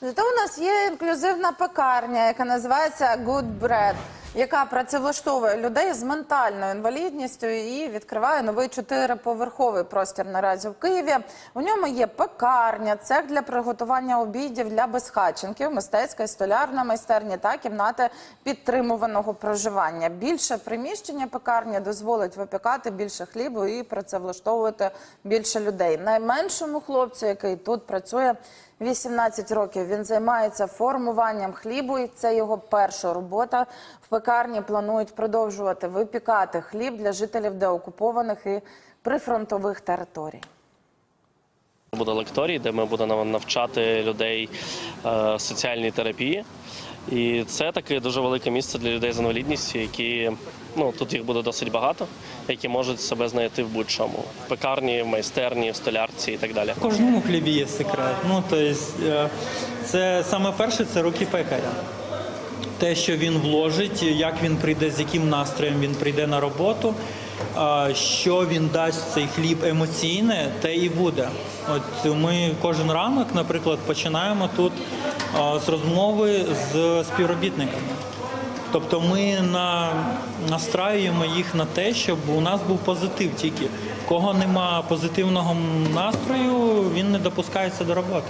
Зато у нас є інклюзивна пекарня, яка називається Good Bread, яка працевлаштовує людей з ментальною інвалідністю і відкриває новий чотириповерховий простір наразі в Києві. У ньому є пекарня, цех для приготування обідів для безхатченків, мистецька і столярна майстерня та кімнати підтримуваного проживання. Більше приміщення пекарні дозволить випікати більше хлібу і працевлаштовувати більше людей. Найменшому хлопцю, який тут працює. 18 років він займається формуванням хлібу, і це його перша робота. В пекарні планують продовжувати випікати хліб для жителів деокупованих і прифронтових територій. Буде лекторій, де ми будемо навчати людей соціальній терапії. І це таке дуже велике місце для людей з інвалідністю, які ну тут їх буде досить багато, які можуть себе знайти в будь-чому в пекарні, в майстерні, в столярці і так далі. В кожному хлібі є секрет. Ну, тобто, е, це саме перше це руки пекаря. Те, що він вложить, як він прийде, з яким настроєм він прийде на роботу, що він дасть цей хліб емоційне, те і буде. От ми кожен ранок, наприклад, починаємо тут з розмови з співробітниками. Тобто ми на, настраюємо їх на те, щоб у нас був позитив тільки. Кого нема позитивного настрою, він не допускається до роботи.